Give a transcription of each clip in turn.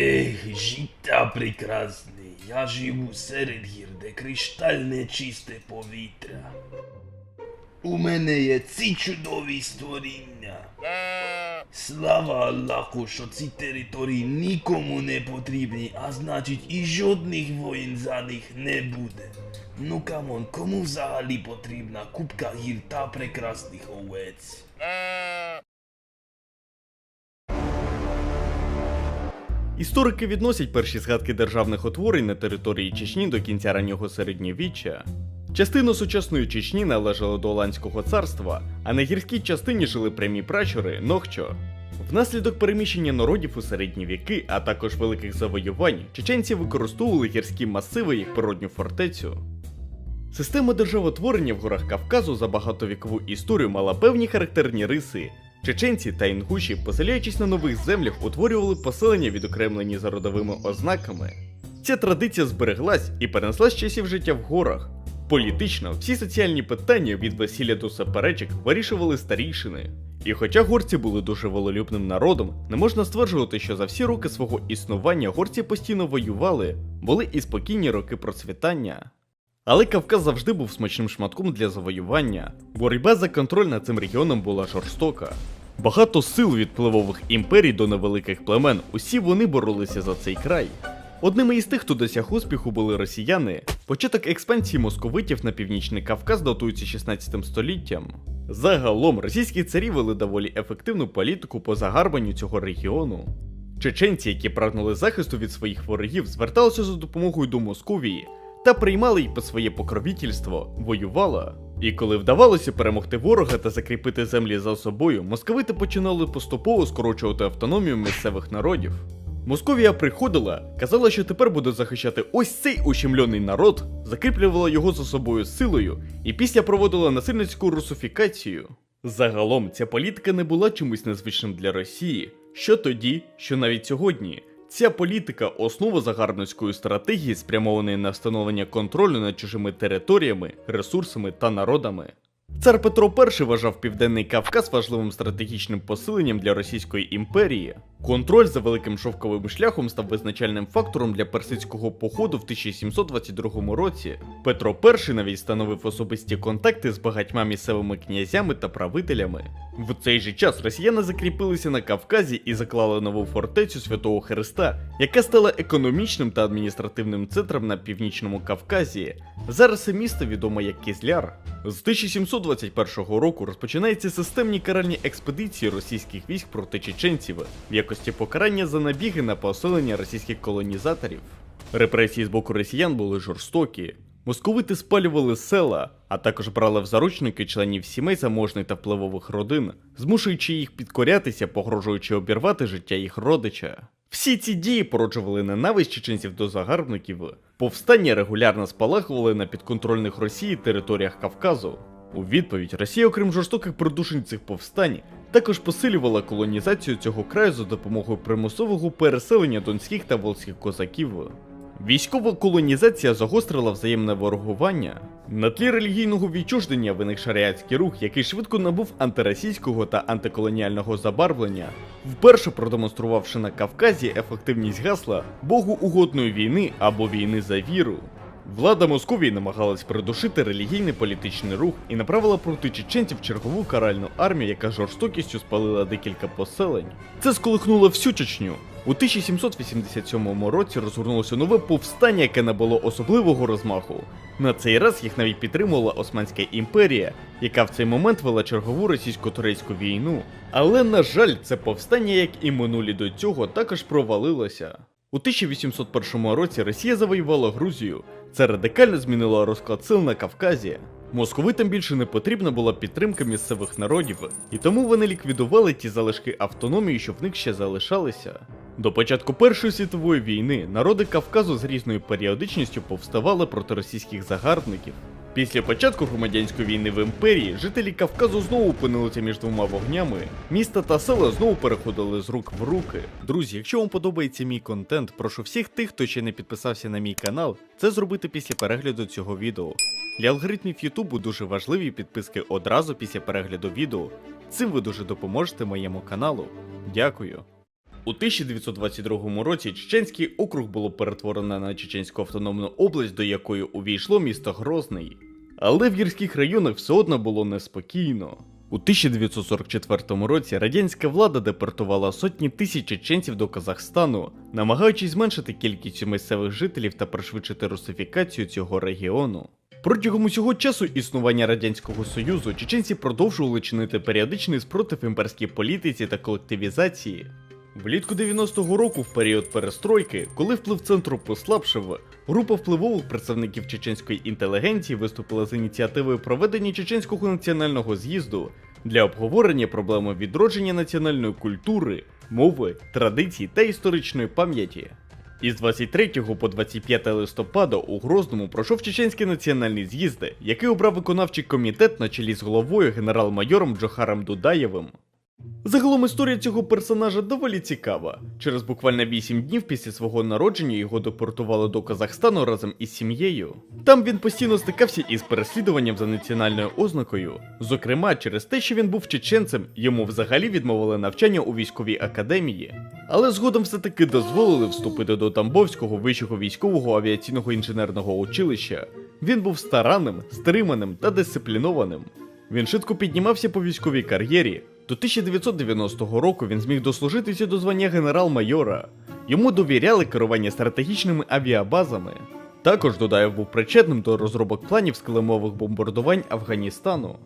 Ех, життя прекрасне. Я живу серед гір, де криштальне чисте повітря. У мене є ці чудові створіння. Слава Аллаху, що ці території нікому не потрібні, а значить і жодних воїн за них не буде. Ну камон, кому взагалі потрібна купка гір та прекрасних овець? Історики відносять перші згадки державних утворень на території Чечні до кінця раннього середньовіччя. Частина сучасної Чечні належала до Оландського царства, а на гірській частині жили прямі пращури Нохчо. Внаслідок переміщення народів у середні віки, а також великих завоювань, чеченці використовували гірські масиви як природню фортецю. Система державотворення в горах Кавказу за багатовікову історію мала певні характерні риси. Чеченці та інгуші, поселяючись на нових землях, утворювали поселення, відокремлені за родовими ознаками. Ця традиція збереглась і перенеслась часів життя в горах. Політично всі соціальні питання від весілля до суперечок вирішували старійшини. І хоча горці були дуже волелюбним народом, не можна стверджувати, що за всі роки свого існування горці постійно воювали, були і спокійні роки процвітання. Але Кавказ завжди був смачним шматком для завоювання. Боротьба за контроль над цим регіоном була жорстока. Багато сил від впливових імперій до невеликих племен, усі вони боролися за цей край. Одними із тих, хто досяг успіху, були росіяни. Початок експансії московитів на північний Кавказ датується 16 століттям. Загалом російські царі вели доволі ефективну політику по загарбанню цього регіону. Чеченці, які прагнули захисту від своїх ворогів, зверталися за допомогою до Московії та приймали її під своє покровительство, воювала. І коли вдавалося перемогти ворога та закріпити землі за собою, московити починали поступово скорочувати автономію місцевих народів. Московія приходила, казала, що тепер буде захищати ось цей ущемлений народ, закріплювала його за собою силою і після проводила насильницьку русифікацію. Загалом ця політика не була чимось незвичним для Росії, що тоді, що навіть сьогодні. Ця політика основа загарбницької стратегії, спрямованої на встановлення контролю над чужими територіями, ресурсами та народами. Цар Петро І вважав Південний Кавказ важливим стратегічним посиленням для Російської імперії. Контроль за великим шовковим шляхом став визначальним фактором для персидського походу в 1722 році. Петро І навіть встановив особисті контакти з багатьма місцевими князями та правителями. В цей же час росіяни закріпилися на Кавказі і заклали нову фортецю Святого Христа, яка стала економічним та адміністративним центром на північному Кавказі. Зараз це місто відоме як Кізляр. З 1721 року розпочинаються системні каральні експедиції російських військ проти чеченців в якості покарання за набіги на поселення російських колонізаторів. Репресії з боку росіян були жорстокі. Московити спалювали села, а також брали в заручники членів сімей заможних та впливових родин, змушуючи їх підкорятися, погрожуючи обірвати життя їх родича. Всі ці дії породжували ненависть чеченців до загарбників. Повстання регулярно спалахували на підконтрольних Росії територіях Кавказу. У відповідь Росія, окрім жорстоких придушень цих повстань, також посилювала колонізацію цього краю за допомогою примусового переселення донських та волзьких козаків. Військова колонізація загострила взаємне ворогування. На тлі релігійного відчуждення виник шаріатський рух, який швидко набув антиросійського та антиколоніального забарвлення, вперше продемонструвавши на Кавказі ефективність гасла богоугодної війни або війни за віру. Влада Московії намагалась придушити релігійний політичний рух і направила проти чеченців чергову каральну армію, яка жорстокістю спалила декілька поселень. Це сколихнуло всю Чечню. У 1787 році розгорнулося нове повстання, яке набуло особливого розмаху. На цей раз їх навіть підтримувала Османська імперія, яка в цей момент вела чергову російсько-турецьку війну. Але, на жаль, це повстання, як і минулі до цього, також провалилося. У 1801 році Росія завоювала Грузію. Це радикально змінило розклад сил на Кавказі. Московитам більше не потрібна була підтримка місцевих народів, і тому вони ліквідували ті залишки автономії, що в них ще залишалися. До початку Першої світової війни народи Кавказу з різною періодичністю повставали проти російських загарбників. Після початку громадянської війни в імперії жителі Кавказу знову опинилися між двома вогнями. Міста та села знову переходили з рук в руки. Друзі, якщо вам подобається мій контент, прошу всіх тих, хто ще не підписався на мій канал, це зробити після перегляду цього відео. Для алгоритмів Ютубу дуже важливі підписки одразу після перегляду відео. Цим ви дуже допоможете моєму каналу. Дякую. У 1922 році Чеченський округ було перетворено на Чеченську автономну область, до якої увійшло місто Грозний. Але в гірських районах все одно було неспокійно. У 1944 році радянська влада депортувала сотні тисяч чеченців до Казахстану, намагаючись зменшити кількість місцевих жителів та пришвидшити русифікацію цього регіону. Протягом усього часу існування Радянського Союзу чеченці продовжували чинити періодичний спротив імперській політиці та колективізації. Влітку 90-го року, в період перестройки, коли вплив центру послабшив, група впливових представників чеченської інтелігенції виступила з ініціативою проведення чеченського національного з'їзду для обговорення проблеми відродження національної культури, мови, традицій та історичної пам'яті. Із 23 по 25 листопада у Грозному пройшов чеченський національний з'їзд, який обрав виконавчий комітет на чолі з головою генерал-майором Джохаром Дудаєвим. Загалом історія цього персонажа доволі цікава. Через буквально 8 днів після свого народження його депортували до Казахстану разом із сім'єю. Там він постійно стикався із переслідуванням за національною ознакою. Зокрема, через те, що він був чеченцем, йому взагалі відмовили навчання у військовій академії. Але згодом все-таки дозволили вступити до Тамбовського вищого військового авіаційного інженерного училища. Він був старанним, стриманим та дисциплінованим. Він швидко піднімався по військовій кар'єрі. До 1990 року він зміг дослужитися до звання генерал-майора. Йому довіряли керування стратегічними авіабазами. Також Дудаєв був причетним до розробок планів скелемових бомбардувань Афганістану.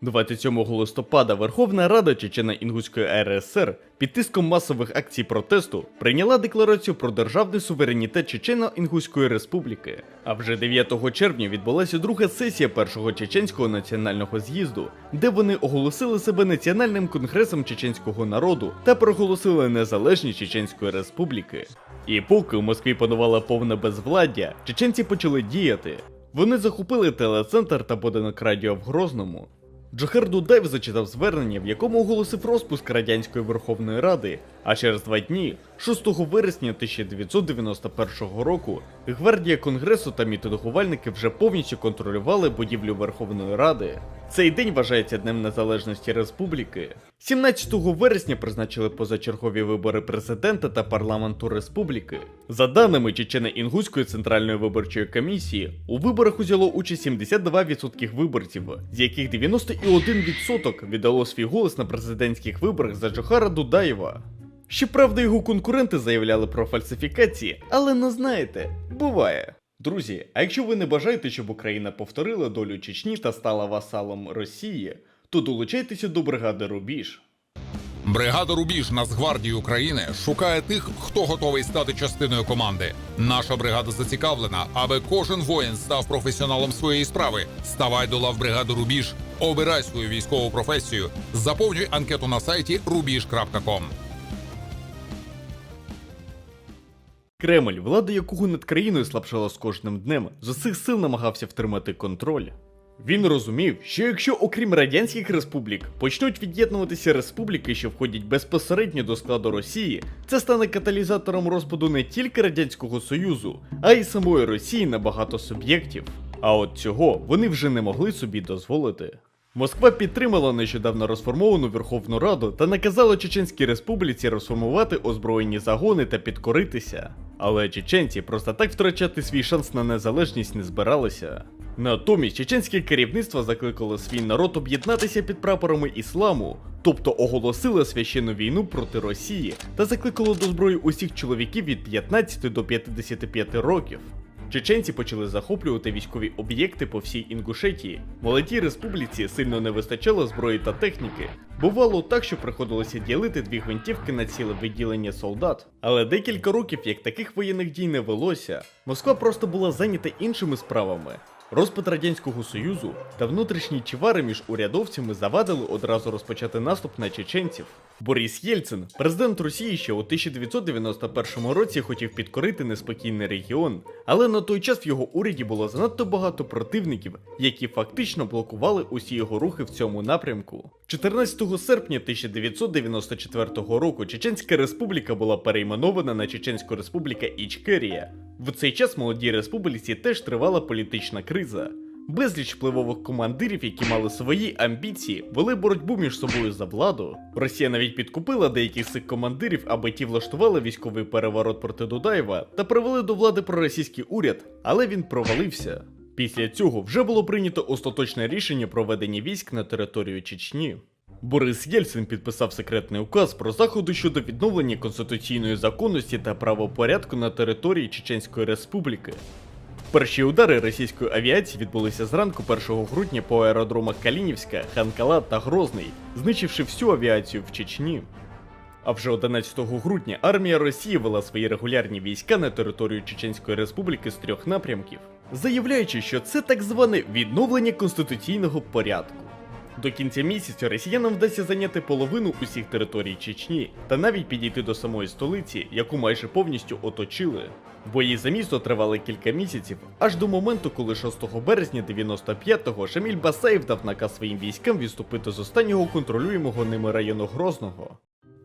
27 листопада Верховна Рада Чечено-Інгуської РСР під тиском масових акцій протесту прийняла декларацію про державний суверенітет Чечено-Інгуської Республіки. А вже 9 червня відбулася друга сесія першого чеченського національного з'їзду, де вони оголосили себе національним конгресом чеченського народу та проголосили незалежність Чеченської Республіки. І поки у Москві панувала повне безвладдя, чеченці почали діяти. Вони захопили телецентр та будинок радіо в Грозному. Джохар Дудаєв зачитав звернення, в якому оголосив розпуск Радянської Верховної Ради, а через два дні, 6 вересня 1991 року, гвардія Конгресу та мітингувальники вже повністю контролювали будівлю Верховної Ради. Цей день вважається Днем Незалежності Республіки. 17 вересня призначили позачергові вибори президента та парламенту республіки. За даними Чечено-Інгуської центральної виборчої комісії, у виборах узяло участь 72% виборців, з яких 91% віддало свій голос на президентських виборах за Джохара Дудаєва. Щоправда, його конкуренти заявляли про фальсифікації, але не знаєте, буває. Друзі, а якщо ви не бажаєте, щоб Україна повторила долю Чечні та стала васалом Росії, то долучайтеся до бригади Рубіж. Бригада Рубіж Нацгвардії України шукає тих, хто готовий стати частиною команди. Наша бригада зацікавлена, аби кожен воїн став професіоналом своєї справи. Ставай до лав бригади Рубіж, обирай свою військову професію, заповнюй анкету на сайті rubiж.com. Кремль, влада якого над країною слабшала з кожним днем, з усіх сил намагався втримати контроль. Він розумів, що якщо окрім радянських республік почнуть від'єднуватися республіки, що входять безпосередньо до складу Росії, це стане каталізатором розпаду не тільки Радянського Союзу, а й самої Росії на багато суб'єктів. А от цього вони вже не могли собі дозволити. Москва підтримала нещодавно розформовану Верховну Раду та наказала Чеченській Республіці розформувати озброєні загони та підкоритися. Але чеченці просто так втрачати свій шанс на незалежність не збиралися. Натомість чеченське керівництво закликало свій народ об'єднатися під прапорами ісламу, тобто оголосило священну війну проти Росії та закликало до зброї усіх чоловіків від 15 до 55 років. Чеченці почали захоплювати військові об'єкти по всій Інгушетії. Молодій республіці сильно не вистачало зброї та техніки. Бувало так, що приходилося ділити дві гвинтівки на ціле виділення солдат. Але декілька років, як таких воєнних дій не велося, Москва просто була зайнята іншими справами. Розпад Радянського Союзу та внутрішні чвари між урядовцями завадили одразу розпочати наступ на чеченців. Борис Єльцин, президент Росії, ще у 1991 році хотів підкорити неспокійний регіон, але на той час в його уряді було занадто багато противників, які фактично блокували усі його рухи в цьому напрямку. 14 серпня 1994 року Чеченська Республіка була перейменована на Чеченську Республіка Ічкерія. В цей час молодій республіці теж тривала політична криза. Безліч впливових командирів, які мали свої амбіції, вели боротьбу між собою за владу. Росія навіть підкупила деяких з цих командирів, аби ті влаштували військовий переворот проти Дудаєва та привели до влади проросійський уряд, але він провалився. Після цього вже було прийнято остаточне рішення про ведення військ на територію Чечні. Борис Єльцин підписав секретний указ про заходи щодо відновлення конституційної законності та правопорядку на території Чеченської Республіки. Перші удари російської авіації відбулися зранку 1 грудня по аеродромах Калінівська, Ханкала та Грозний, знищивши всю авіацію в Чечні. А вже 11 грудня армія Росії вела свої регулярні війська на територію Чеченської Республіки з трьох напрямків, заявляючи, що це так зване відновлення конституційного порядку. До кінця місяця росіянам вдасться зайняти половину усіх територій Чечні та навіть підійти до самої столиці, яку майже повністю оточили. Бої за місто тривали кілька місяців, аж до моменту, коли 6 березня 95-го Шаміль Басаєв дав наказ своїм військам відступити з останнього контролюємого ними району Грозного.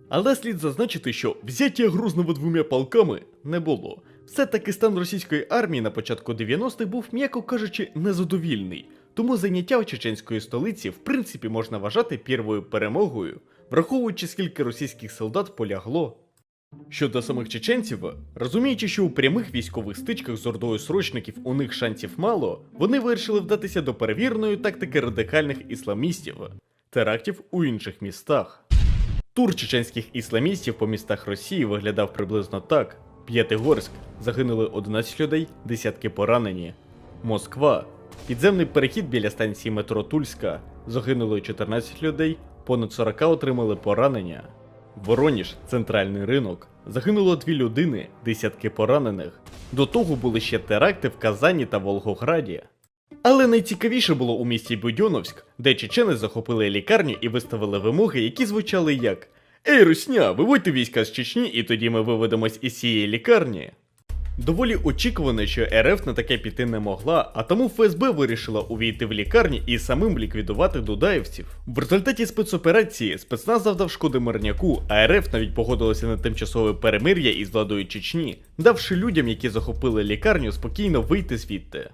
Але слід зазначити, що взяття Грозного двома полками не було. Все-таки стан російської армії на початку 90-х був, м'яко кажучи, незадовільний. Тому заняття чеченської столиці в принципі можна вважати первою перемогою, враховуючи скільки російських солдат полягло. Щодо самих чеченців, розуміючи, що у прямих військових стичках з ордою срочників у них шансів мало, вони вирішили вдатися до перевіреної тактики радикальних ісламістів терактів у інших містах. Тур чеченських ісламістів по містах Росії виглядав приблизно так: П'ятигорськ загинули 11 людей, десятки поранені. Москва. Підземний перехід біля станції метро Тульська. Загинули 14 людей, понад 40 отримали поранення. Вороніж, центральний ринок. Загинуло дві людини, десятки поранених. До того були ще теракти в Казані та Волгограді. Але найцікавіше було у місті Будьоновськ, де чечени захопили лікарню і виставили вимоги, які звучали як Ей, Русня, виводьте війська з Чечні, і тоді ми виведемось із цієї лікарні. Доволі очікувано, що РФ на таке піти не могла, а тому ФСБ вирішила увійти в лікарні і самим ліквідувати дудаївців. В результаті спецоперації спецназ завдав шкоди мирняку, а РФ навіть погодилася на тимчасове перемир'я із владою Чечні, давши людям, які захопили лікарню, спокійно вийти звідти.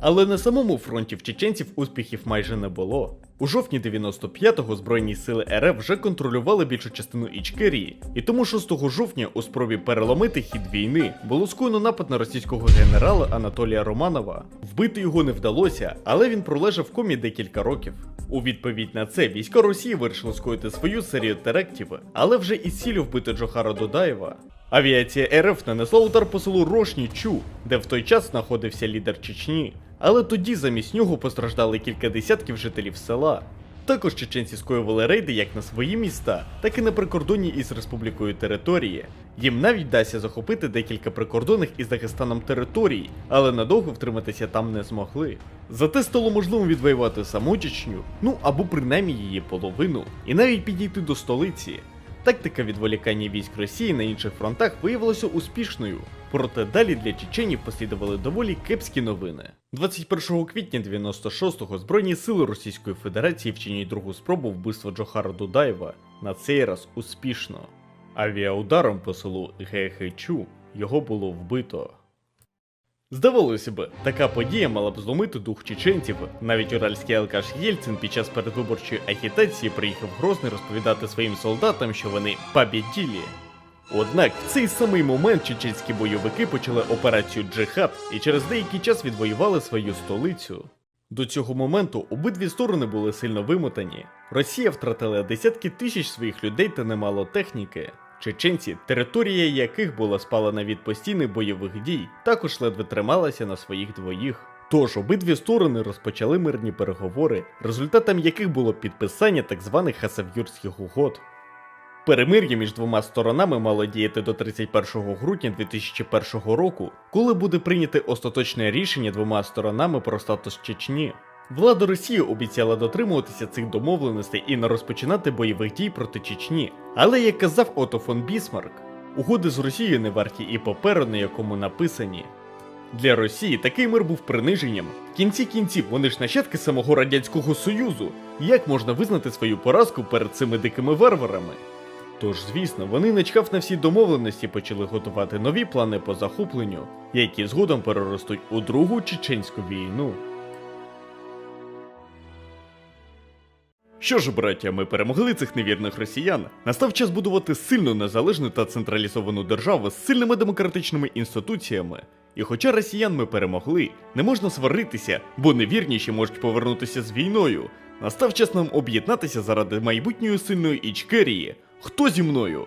Але на самому фронті в чеченців успіхів майже не було. У жовтні 95-го Збройні сили РФ вже контролювали більшу частину Ічкерії, і тому 6 жовтня у спробі переломити хід війни було скоєно напад на російського генерала Анатолія Романова. Вбити його не вдалося, але він пролежав в комі декілька років. У відповідь на це війська Росії вирішили скоїти свою серію терактів, але вже із цілю вбити Джохара Дудаєва. Авіація РФ нанесла удар по селу Рошнічу, де в той час знаходився лідер Чечні. Але тоді замість нього постраждали кілька десятків жителів села. Також чеченці скоювали рейди як на свої міста, так і на прикордонні із республікою території. Їм навіть вдасться захопити декілька прикордонних із Дагестаном територій, але надовго втриматися там не змогли. Зате стало можливим відвоювати саму Чечню, ну або принаймні її половину, і навіть підійти до столиці. Тактика відволікання військ Росії на інших фронтах виявилася успішною, проте далі для чеченів послідували доволі кепські новини. 21 квітня 96-го Збройні сили Російської Федерації вчинять другу спробу вбивства Джохара Дудаєва, на цей раз успішно. Авіаударом по селу Гехечу його було вбито. Здавалося б, така подія мала б зломити дух чеченців. Навіть уральський алкаш Єльцин під час передвиборчої агітації приїхав Грозний розповідати своїм солдатам, що вони побіділі. Однак в цей самий момент чеченські бойовики почали операцію Джихад і через деякий час відвоювали свою столицю. До цього моменту обидві сторони були сильно вимотані. Росія втратила десятки тисяч своїх людей та немало техніки. Чеченці, територія яких була спалена від постійних бойових дій, також ледве трималася на своїх двоїх. Тож обидві сторони розпочали мирні переговори, результатом яких було підписання так званих хасавюрських угод. Перемир'я між двома сторонами мало діяти до 31 грудня 2001 року, коли буде прийняте остаточне рішення двома сторонами про статус Чечні. Влада Росії обіцяла дотримуватися цих домовленостей і не розпочинати бойових дій проти Чечні. Але як казав Ото фон Бісмарк, угоди з Росією не варті і паперу, на якому написані. Для Росії такий мир був приниженням. В кінці кінців вони ж нащадки самого Радянського Союзу. Як можна визнати свою поразку перед цими дикими варварами? Тож, звісно, вони, начхав на всі домовленості, почали готувати нові плани по захопленню, які згодом переростуть у Другу чеченську війну. Що ж, браття, ми перемогли цих невірних росіян. Настав час будувати сильну, незалежну та централізовану державу з сильними демократичними інституціями. І хоча росіян ми перемогли, не можна сваритися, бо невірніші можуть повернутися з війною. Настав час нам об'єднатися заради майбутньої сильної Ічкерії. Хто зі мною?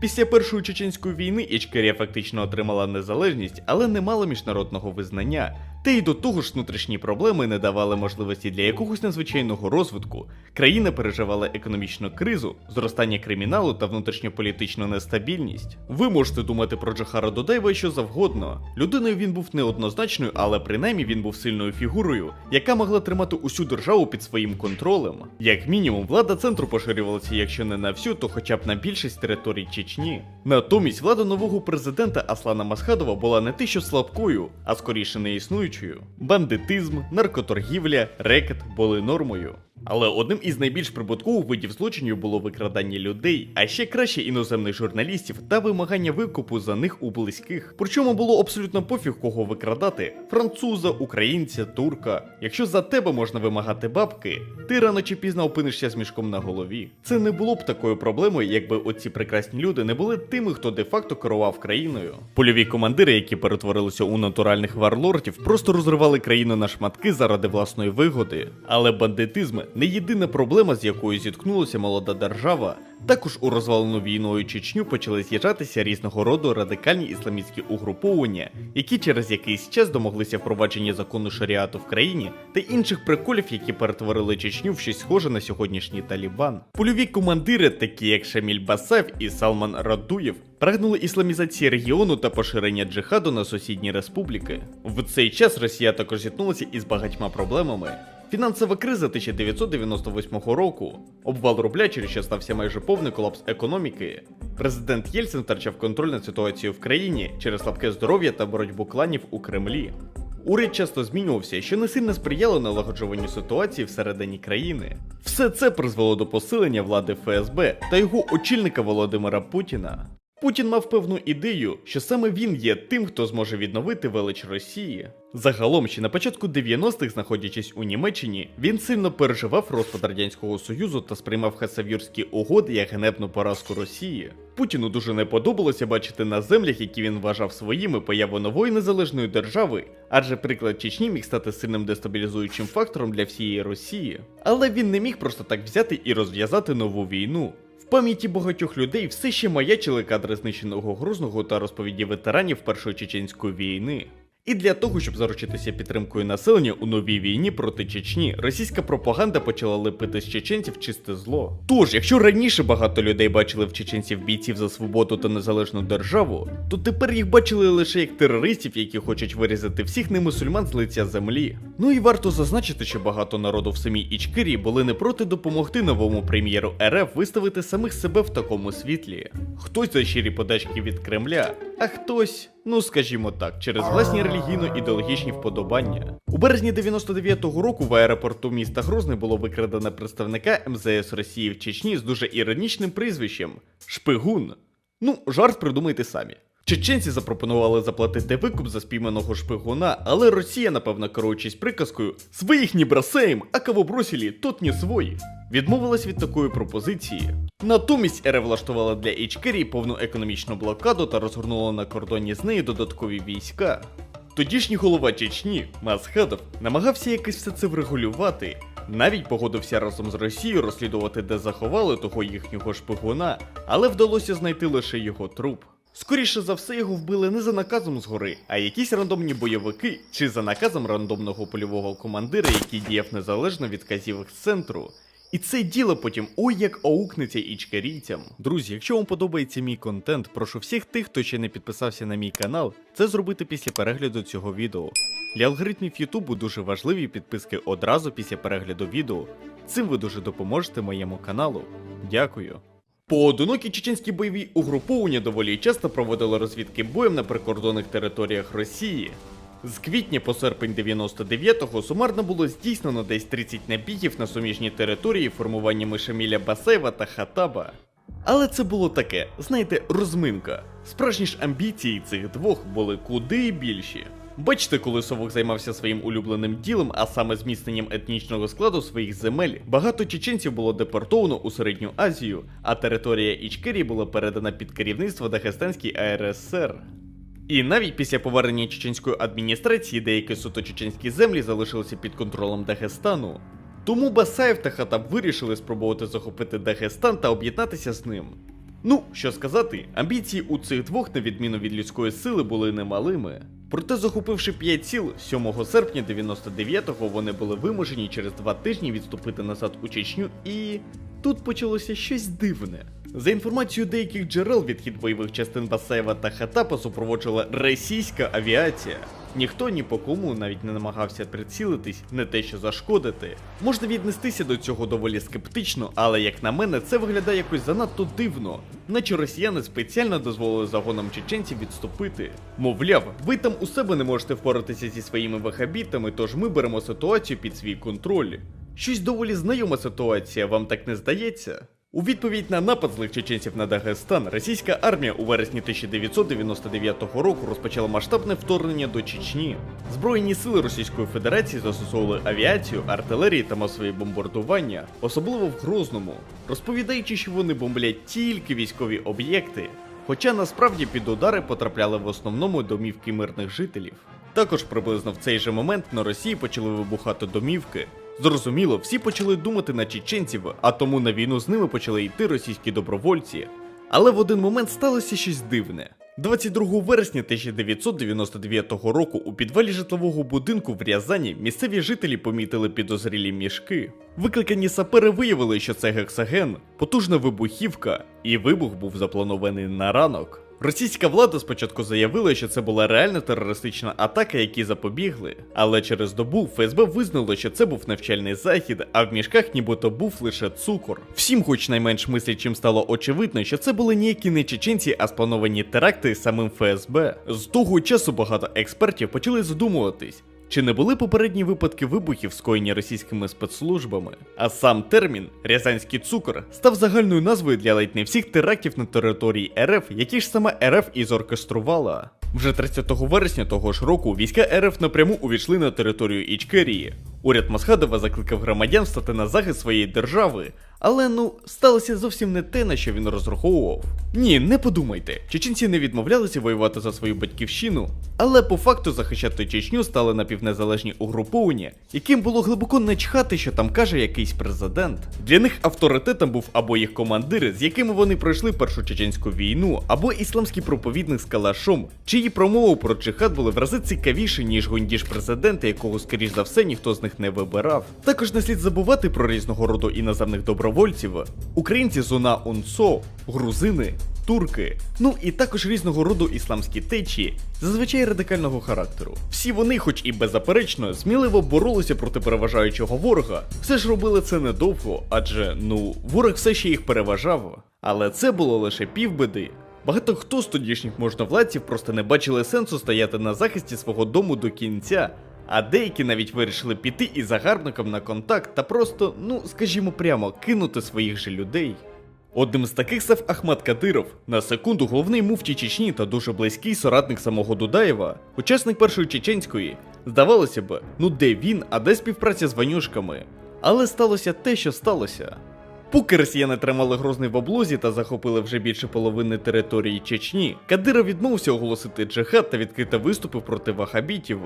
Після першої чеченської війни Ічкерія фактично отримала незалежність, але не мала міжнародного визнання. Та й до того ж внутрішні проблеми не давали можливості для якогось надзвичайного розвитку. Країна переживала економічну кризу, зростання криміналу та внутрішньополітичну нестабільність. Ви можете думати про Джахара Додайва що завгодно. Людиною він був неоднозначною, але принаймні він був сильною фігурою, яка могла тримати усю державу під своїм контролем. Як мінімум, влада центру поширювалася, якщо не на всю, то хоча б на більшість територій Чечні. Натомість влада нового президента Аслана Масхадова була не те, що слабкою, а скоріше не існуючою. Бандитизм, наркоторгівля, рекет були нормою. Але одним із найбільш прибуткових видів злочинів було викрадання людей, а ще краще іноземних журналістів та вимагання викупу за них у близьких. Причому було абсолютно пофіг кого викрадати: француза, українця, турка. Якщо за тебе можна вимагати бабки, ти рано чи пізно опинишся з мішком на голові. Це не було б такою проблемою, якби оці прекрасні люди не були тими, хто де-факто керував країною. Польові командири, які перетворилися у натуральних варлордів, просто розривали країну на шматки заради власної вигоди. Але бандитизм не єдина проблема, з якою зіткнулася молода держава. Також у розвалену війною Чечню почали з'їжджатися різного роду радикальні ісламістські угруповання, які через якийсь час домоглися впровадження закону шаріату в країні та інших приколів, які перетворили Чечню в щось схоже на сьогоднішній Талібан. Польові командири, такі як Шаміль Басаєв і Салман Радуєв, прагнули ісламізації регіону та поширення джихаду на сусідні республіки. В цей час Росія також зіткнулася із багатьма проблемами. Фінансова криза 1998 року, обвал рубля, через що стався майже повний колапс економіки. Президент Єльцин втрачав контроль над ситуацією в країні через слабке здоров'я та боротьбу кланів у Кремлі. Уряд часто змінювався, що не сильно сприяло налагоджуванню ситуації всередині країни. Все це призвело до посилення влади ФСБ та його очільника Володимира Путіна. Путін мав певну ідею, що саме він є тим, хто зможе відновити велич Росії. Загалом, ще на початку 90-х, знаходячись у Німеччині, він сильно переживав розпад радянського союзу та сприймав хасавюрські угоди як ганебну поразку Росії. Путіну дуже не подобалося бачити на землях, які він вважав своїми появу нової незалежної держави, адже приклад Чечні міг стати сильним дестабілізуючим фактором для всієї Росії. Але він не міг просто так взяти і розв'язати нову війну. В пам'яті багатьох людей все ще маячили кадри знищеного Грозного та розповіді ветеранів Першої чеченської війни. І для того, щоб заручитися підтримкою населення у новій війні проти Чечні, російська пропаганда почала лепити з чеченців чисте зло. Тож, якщо раніше багато людей бачили в чеченців бійців за свободу та незалежну державу, то тепер їх бачили лише як терористів, які хочуть вирізати всіх немусульман з лиця землі. Ну і варто зазначити, що багато народу в самій Ічкирі були не проти допомогти новому прем'єру РФ виставити самих себе в такому світлі. Хтось за щирі подачки від Кремля, а хтось. Ну, скажімо так, через власні релігійно-ідеологічні вподобання. У березні 99-го року в аеропорту міста Грозний було викрадено представника МЗС Росії в Чечні з дуже іронічним прізвищем Шпигун. Ну, жарт придумайте самі. Чеченці запропонували заплатити викуп за спійманого шпигуна, але Росія, напевно, керуючись приказкою «Своїх не бросаєм, а кого бросили, тот не свої. Відмовилась від такої пропозиції. Натомість РФ влаштувала для Ічкерії повну економічну блокаду та розгорнула на кордоні з нею додаткові війська. Тодішній голова Чечні, Масхадов, намагався якось все це врегулювати. Навіть погодився разом з Росією розслідувати, де заховали того їхнього шпигуна, але вдалося знайти лише його труп. Скоріше за все, його вбили не за наказом згори, а якісь рандомні бойовики, чи за наказом рандомного польового командира, який діяв незалежно від казівок з центру. І це діло потім ой як аукнеться ічкарійцям. Друзі, якщо вам подобається мій контент, прошу всіх тих, хто ще не підписався на мій канал, це зробити після перегляду цього відео. Для алгоритмів Ютубу дуже важливі підписки одразу після перегляду відео. Цим ви дуже допоможете моєму каналу. Дякую. Поодинокі чеченські бойові угруповання доволі часто проводили розвідки боєм на прикордонних територіях Росії. З квітня по серпень 99-го сумарно було здійснено десь 30 набігів на суміжні території формуваннями Шаміля Басаєва та Хатаба. Але це було таке, знаєте, розминка. Справжні ж амбіції цих двох були куди більші. Бачите, коли Совок займався своїм улюбленим ділом, а саме зміцненням етнічного складу своїх земель, багато чеченців було депортовано у Середню Азію, а територія Ічкерії була передана під керівництво Дагестанській АРСР. І навіть після повернення чеченської адміністрації деякі суто чеченські землі залишилися під контролем Дагестану. Тому Басаєв та Хатаб вирішили спробувати захопити Дагестан та об'єднатися з ним. Ну, що сказати, амбіції у цих двох, на відміну від людської сили, були немалими. Проте, захопивши 5 сіл, 7 серпня 99-го вони були вимушені через два тижні відступити назад у Чечню і. Тут почалося щось дивне. За інформацією деяких джерел, відхід бойових частин Басаєва та Хатапа супроводжувала російська авіація. Ніхто ні по кому навіть не намагався прицілитись, не те що зашкодити. Можна віднестися до цього доволі скептично, але як на мене, це виглядає якось занадто дивно, наче росіяни спеціально дозволили загонам чеченців відступити. Мовляв, ви там у себе не можете впоратися зі своїми вахабітами, тож ми беремо ситуацію під свій контроль. Щось доволі знайома ситуація, вам так не здається? У відповідь на напад злих чеченців на Дагестан, російська армія у вересні 1999 року розпочала масштабне вторгнення до Чечні. Збройні сили Російської Федерації застосовували авіацію, артилерію та масові бомбардування, особливо в Грозному, розповідаючи, що вони бомблять тільки військові об'єкти. Хоча насправді під удари потрапляли в основному домівки мирних жителів. Також приблизно в цей же момент на Росії почали вибухати домівки. Зрозуміло, всі почали думати на чеченців, а тому на війну з ними почали йти російські добровольці. Але в один момент сталося щось дивне. 22 вересня 1999 року у підвалі житлового будинку в Рязані місцеві жителі помітили підозрілі мішки. Викликані сапери виявили, що це гексаген, потужна вибухівка, і вибух був запланований на ранок. Російська влада спочатку заявила, що це була реальна терористична атака, які запобігли. Але через добу ФСБ визнало, що це був навчальний захід, а в мішках нібито був лише цукор. Всім, хоч найменш мислячим стало очевидно, що це були ніякі не чеченці, а сплановані теракти самим ФСБ. З того часу багато експертів почали задумуватись. Чи не були попередні випадки вибухів, скоєні російськими спецслужбами? А сам термін Рязанський цукор став загальною назвою для ледь не всіх терактів на території РФ, які ж саме РФ і зоркеструвала. Вже 30 вересня того ж року війська РФ напряму увійшли на територію Ічкерії. Уряд Масхадова закликав громадян стати на захист своєї держави, але ну сталося зовсім не те, на що він розраховував. Ні, не подумайте, чеченці не відмовлялися воювати за свою батьківщину, але по факту захищати Чечню стали напівнезалежні угруповання, яким було глибоко начхати, що там каже якийсь президент. Для них авторитетом був або їх командири, з якими вони пройшли першу чеченську війну, або ісламський проповідник з Калашом, чиї промови про джихад були в рази цікавіші, ніж гондіж президента, якого, скоріш за все, ніхто з них не вибирав. Також не слід забувати про різного роду іноземних добровольців, українці з УНА УНСО, грузини, турки, ну і також різного роду ісламські течії, зазвичай радикального характеру. Всі вони, хоч і беззаперечно, сміливо боролися проти переважаючого ворога, все ж робили це недовго, адже ну ворог все ще їх переважав. Але це було лише півбеди. Багато хто з тодішніх можновладців просто не бачили сенсу стояти на захисті свого дому до кінця. А деякі навіть вирішили піти із загарбником на контакт та просто, ну скажімо прямо, кинути своїх же людей. Одним з таких став Ахмат Кадиров, на секунду головний муфті Чечні та дуже близький соратник самого Дудаєва, учасник першої чеченської. Здавалося б, ну де він, а де співпраця з ванюшками. Але сталося те, що сталося. Поки росіяни тримали Грозний в облозі та захопили вже більше половини території Чечні, Кадиров відмовився оголосити джихад та відкрито виступив проти вахабітів.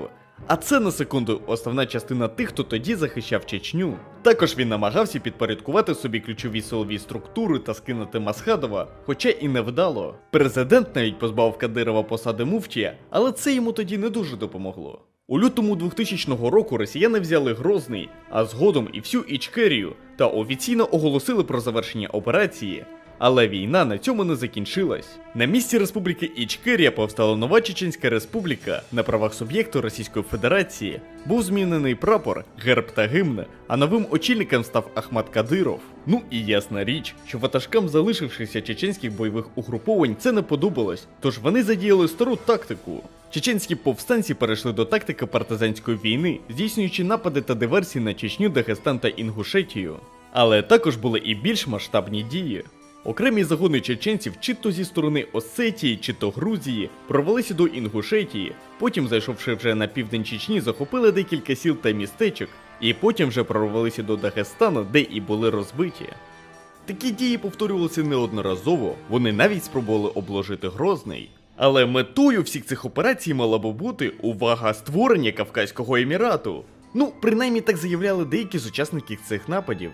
А це на секунду основна частина тих, хто тоді захищав Чечню. Також він намагався підпорядкувати собі ключові силові структури та скинути Масхадова, хоча і не вдало. Президент навіть позбавив Кадирова посади муфтія, але це йому тоді не дуже допомогло. У лютому 2000 року росіяни взяли Грозний, а згодом і всю Ічкерію та офіційно оголосили про завершення операції. Але війна на цьому не закінчилась. На місці Республіки Ічкерія повстала нова Чеченська Республіка на правах суб'єкту Російської Федерації. Був змінений прапор, герб та гімн, а новим очільником став Ахмат Кадиров. Ну і ясна річ, що ватажкам залишившихся чеченських бойових угруповань це не подобалось, тож вони задіяли стару тактику. Чеченські повстанці перейшли до тактики партизанської війни, здійснюючи напади та диверсії на Чечню, Дагестан та Інгушетію. Але також були і більш масштабні дії. Окремі загони чеченців, чи то зі сторони Осетії, чи то Грузії, прорвалися до Інгушетії, потім, зайшовши вже на південь Чечні, захопили декілька сіл та містечок, і потім вже прорвалися до Дагестану, де і були розбиті. Такі дії повторювалися неодноразово, вони навіть спробували обложити Грозний. Але метою всіх цих операцій мала би бути увага створення Кавказького Емірату. Ну, принаймні так заявляли деякі з учасників цих нападів.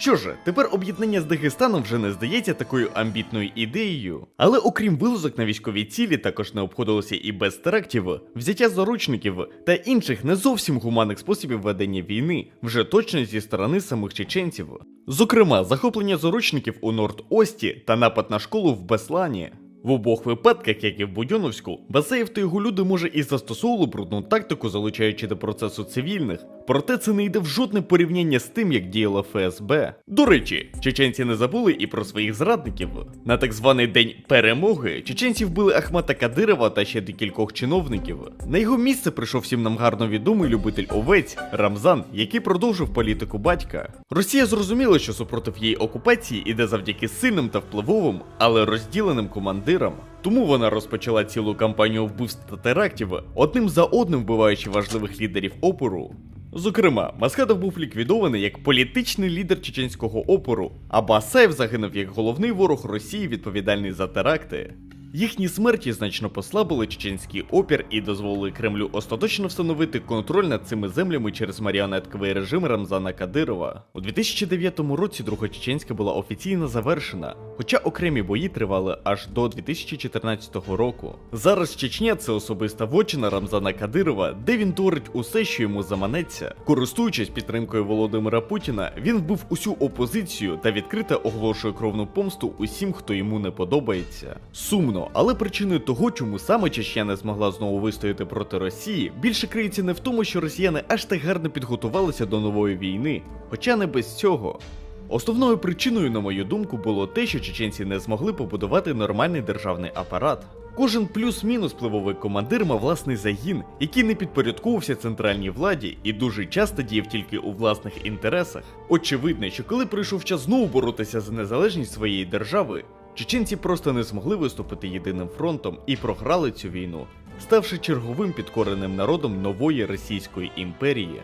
Що ж, тепер об'єднання з Дагестаном вже не здається такою амбітною ідеєю. Але окрім вилазок на військові цілі, також не обходилося і без терактів, взяття заручників та інших не зовсім гуманних способів ведення війни, вже точно зі сторони самих чеченців. Зокрема, захоплення заручників у Норд-Ості та напад на школу в Беслані. В обох випадках, як і в Будьоновську, Басеєв та його люди може і застосовували брудну тактику, залучаючи до процесу цивільних, проте це не йде в жодне порівняння з тим, як діяла ФСБ. До речі, чеченці не забули і про своїх зрадників. На так званий день перемоги чеченці вбили Ахмата Кадирова та ще декількох чиновників. На його місце прийшов всім нам гарно відомий любитель овець Рамзан, який продовжив політику батька. Росія зрозуміла, що супротив її окупації іде завдяки сильним та впливовим, але розділеним командирам. Тому вона розпочала цілу кампанію вбивств та терактів, одним за одним вбиваючи важливих лідерів опору. Зокрема, Масхадов був ліквідований як політичний лідер чеченського опору, а Басаєв загинув як головний ворог Росії, відповідальний за теракти. Їхні смерті значно послабили чеченський опір і дозволили Кремлю остаточно встановити контроль над цими землями через маріонетковий режим Рамзана Кадирова. У 2009 році Друга Чеченська була офіційно завершена, хоча окремі бої тривали аж до 2014 року. Зараз Чечня це особиста вотчина Рамзана Кадирова, де він творить усе, що йому заманеться. Користуючись підтримкою Володимира Путіна, він вбив усю опозицію та відкрито оголошує кровну помсту усім, хто йому не подобається. Сумно, але причиною того, чому саме Чечня змогла знову вистояти проти Росії, більше криється не в тому, що росіяни аж так гарно підготувалися до нової війни, хоча не без цього. Основною причиною, на мою думку, було те, що чеченці не змогли побудувати нормальний державний апарат. Кожен плюс-мінус впливовий командир мав власний загін, який не підпорядковувався центральній владі і дуже часто діяв тільки у власних інтересах. Очевидно, що коли прийшов час знову боротися за незалежність своєї держави, чеченці просто не змогли виступити єдиним фронтом і програли цю війну, ставши черговим підкореним народом нової Російської імперії.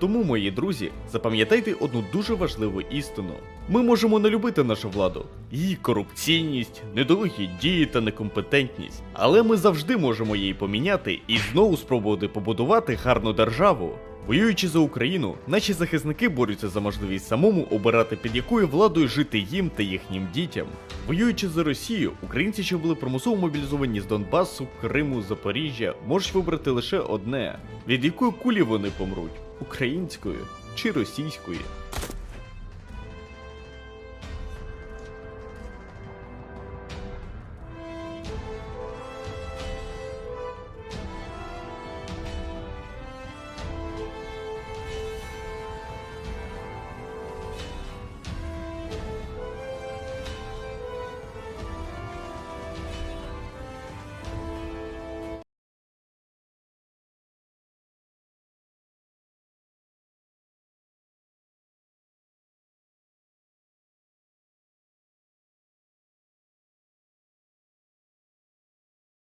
Тому, мої друзі, запам'ятайте одну дуже важливу істину: ми можемо не любити нашу владу, її корупційність, недолугі дії та некомпетентність, але ми завжди можемо її поміняти і знову спробувати побудувати гарну державу. Воюючи за Україну, наші захисники борються за можливість самому обирати під якою владою жити їм та їхнім дітям. Воюючи за Росію, українці, що були примусово мобілізовані з Донбасу, Криму, Запоріжжя, можуть вибрати лише одне: від якої кулі вони помруть українською чи російською.